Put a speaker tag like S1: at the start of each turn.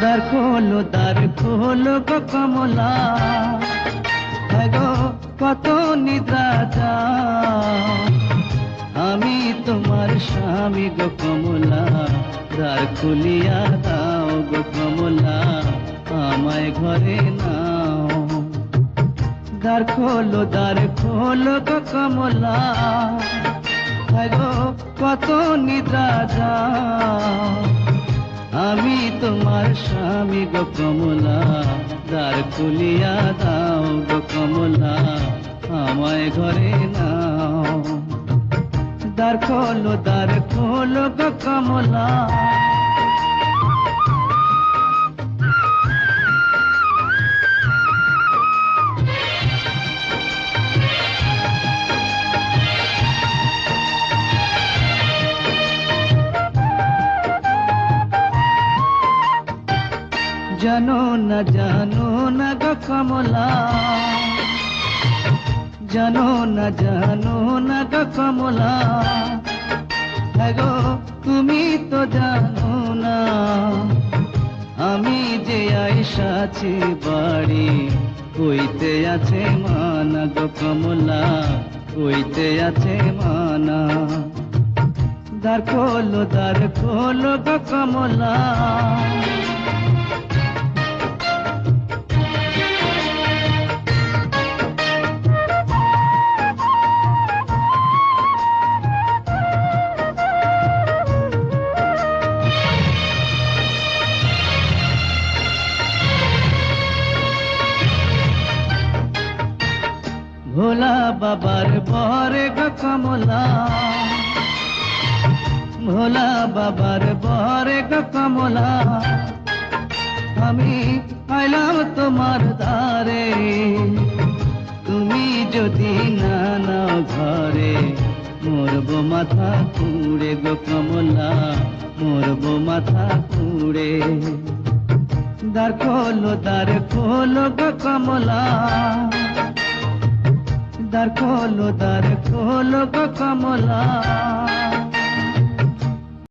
S1: দ্বার খোলো দ্বার খোলো গো কমলা। গো, কত নিদ্রা আমি তোমার স্বামী গো কমলা দ্বার খুলিয়া দাও গো কমলা, আমায় ঘরে নাও। দ্বার খোলো দ্বার খোলো গো কমলা গো, কত নিদ্রা যাও তোমার স্বামী গো কমলা, দ্বার খুলিয়া দাও গো কমলা, আমায় ঘরে নাও। দ্বার খোলো দ্বার খোলো গো কমলা। জানো না জানো না গো কমলা। জানো না জানো না গো কমলা। হ্যাঁ গো তুমি তো জানো না। আমি যে আইসাছি বাড়ি কইতে আছে মানা গো কমলা, কইতে আছে মানা। দ্বার খোলো দ্বার খোলো গো কমলা। ভোলা বাবার বরে গো কমলা। ভোলা বাবার বরে গো কমলা। আমি আইলাম তোমার দ্বারে। তুমি যদি না নাও ঘরে, মরব মাথা কুড়ে গো কমলা, মরব মাথা কুড়ে দ্বার খোলো দ্বার খোলো গো কমলা। দ্বার খোলো দ্বার খোলো গো কমলা।